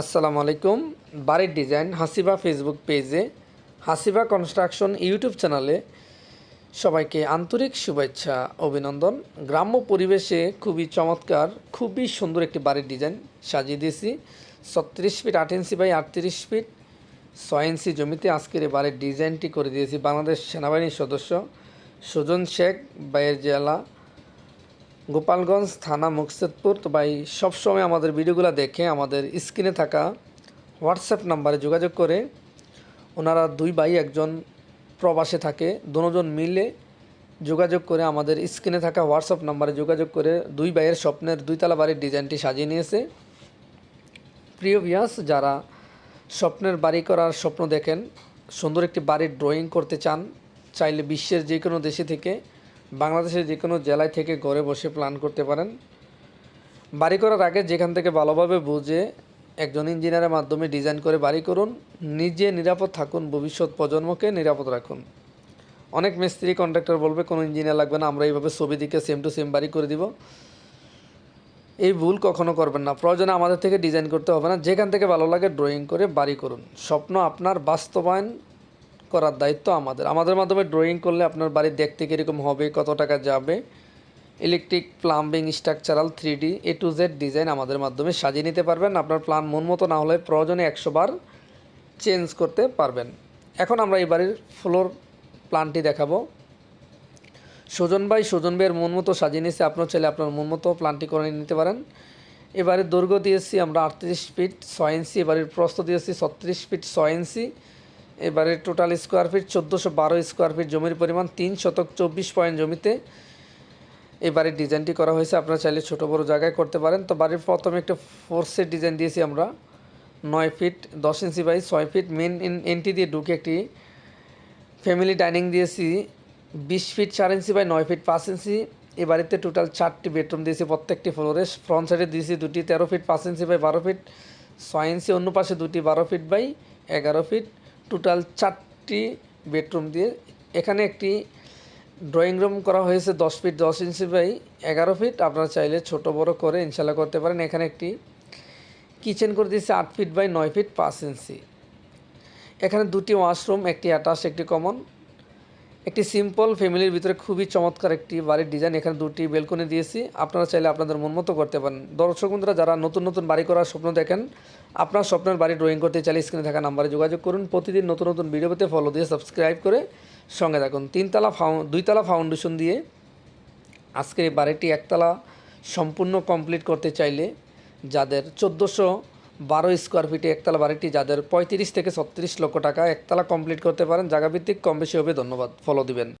আসসালামু আলাইকুম। বাড়ির ডিজাইন হাসিবা ফেসবুক পেজে হাসিবা কনস্ট্রাকশন ইউটিউব চ্যানেলে সবাইকে আন্তরিক শুভেচ্ছা, অভিনন্দন। গ্রাম্য পরিবেশে খুবই চমৎকার, খুবই সুন্দর একটি বাড়ির ডিজাইন সাজিয়ে দিয়েছি। ছত্রিশ ফিট, আট ইঞ্চি বাই আটত্রিশ ফিট, ছয় ইঞ্চি জমিতে আজকের এই বাড়ির ডিজাইনটি করে দিয়েছি বাংলাদেশ সেনাবাহিনীর সদস্য সুজন শেখ বাইয়ের জেলা গোপালগঞ্জ থানা, মুকসেদপুর। তো ভাই, সবসময় আমাদের ভিডিওগুলো দেখে আমাদের স্ক্রিনে থাকা হোয়াটসঅ্যাপ নাম্বারে যোগাযোগ করে ওনারা দুই ভাই, একজন প্রবাসে থাকে, দুজন মিলে যোগাযোগ করে আমাদের স্ক্রিনে থাকা হোয়াটসঅ্যাপ নাম্বারে যোগাযোগ করে দুই ভাইয়ের স্বপ্নের দুইতলা বাড়ির ডিজাইনটি সাজিয়ে নিয়েছে। প্রিয় ভিয়াস যারা স্বপ্নের বাড়ি করার স্বপ্ন দেখেন, সুন্দর একটি বাড়ির ড্রয়িং করতে চান, চাইলে বিশ্বের যে কোনো দেশে থেকে বাংলাদেশের যে কোনো জেলায় থেকে ঘরে বসে প্ল্যান করতে পারেন। বাড়ি করার আগে যেখান থেকে ভালোভাবে বুঝে একজন ইঞ্জিনিয়ারের মাধ্যমে ডিজাইন করে বাড়ি করুন, নিজে নিরাপদ থাকুন, ভবিষ্যৎ প্রজন্মকে নিরাপদ রাখুন। অনেক মিস্ত্রি কন্ট্রাক্টর বলবে, কোনো ইঞ্জিনিয়ার লাগবে না, আমরা এইভাবে ছবি দিকে সেম টু সেম বাড়ি করে দিব। এই ভুল কখনো করবেন না। প্রয়োজনে আমাদের থেকে ডিজাইন করতে হবে না। যেখান থেকে ভালো লাগে ড্রয়িং করে বাড়ি করুন। স্বপ্ন আপনার বাস্তবায়ন করার দায়িত্ব আমাদের। আমাদের মাধ্যমে ড্রয়িং করলে আপনার বাড়ি দেখতে কীরকম হবে, কত টাকা যাবে electric plumbing structural three D A to Z design আমাদের মাধ্যমে সাজিয়ে নিতে পারবেন। আপনার প্ল্যান মন মতো না হলে প্রয়োজনে একশো বার চেঞ্জ করতে পারবেন। এখন আমরা এই বাড়ির ফ্লোর প্ল্যানটি দেখাবো। সুজন ভাই, সুজন ভাইয়ের মন মতো সাজিয়ে নিয়েছে। আপনার ছেলে আপনার মন মতো প্ল্যানটি করে নিতে পারেন। এবারে দৈর্ঘ্য দিয়েছি আমরা আটত্রিশ ফিট ছয় ইঞ্চি এবারের প্রস্থ দিয়েছি ছত্রিশ ফিট ছয় ইঞ্চি এবারে টোটাল স্কোয়ার ফিট চোদ্দোশো বারো স্কোয়ার ফিট জমির পরিমাণ তিন শতক চব্বিশ পয়েন্ট জমিতে। এই বাড়ির ডিজাইনটি করা হয়েছে, আপনারা চাইলে ছোটো বড়ো জায়গায় করতে পারেন। তো বাড়ির প্রথমে একটা ফোর্সের ডিজাইন দিয়েছি আমরা। নয় ফিট দশ ইঞ্চি বাই ছয় ফিট মেন এন্ট্রি দিয়ে ঢুকে একটি ফ্যামিলি ডাইনিং দিয়েছি। বিশ ফিট চার ইঞ্চি বাই নয় ফিট পাঁচ ইঞ্চি এ বাড়িতে টোটাল চারটি বেডরুম দিয়েছি প্রত্যেকটি ফ্লোরে ফ্রন্ট সাইডে দিয়েছি দুটি তেরো ফিট পাঁচ ইঞ্চি বাই বারো ফিট ছয় ইঞ্চি অন্য পাশে দুটি বারো ফিট বাই এগারো ফিট টোটাল চারটি বেডরুম দিয়ে। এখানে একটি ড্রয়িং রুম করা হয়েছে দশ ফিট দশ ইঞ্চি বাই এগারো ফিট। আপনারা চাইলে ছোট বড় করে ইনশাল্লাহ করতে পারেন। এখানে একটি কিচেন করে দিয়েছে আট ফিট বাই নয় ফিট পাঁচ ইঞ্চি। এখানে দুটি ওয়াশরুম, একটি অ্যাটাচ, একটি কমন। একটি সিম্পল ফ্যামিলির ভিতরে খুবই চমৎকার একটি বাড়ির ডিজাইন এখানে দুটি বেলকনি দিয়েছি। আপনারা চাইলে আপনাদের মন মতো করতে পারেন। দর্শক বন্ধুরা, যারা নতুন নতুন বাড়ি করার স্বপ্ন দেখেন, আপনার স্বপ্নের বাড়ি ড্রয়িং করতে চাইলে স্ক্রিনে থাকা নাম্বারে যোগাযোগ করুন। প্রতিদিন নতুন নতুন ভিডিও পেতে ফলো দিয়ে সাবস্ক্রাইব করে সঙ্গে থাকুন। তিনতলা ফাউ দুইতলা ফাউন্ডেশন দিয়ে আজকের এই বাড়িটি একতলা সম্পূর্ণ কমপ্লিট করতে চাইলে যাদের চোদ্দোশো বারো স্কোয়ার ফিটে একতলা বাড়িটি, যাদের পঁয়ত্রিশ থেকে ছত্রিশ লক্ষ টাকা একতলা কমপ্লিট করতে পারেন, জায়গাভিত্তিক কম বেশি হবে, ধন্যবাদ। ফলো দিবেন।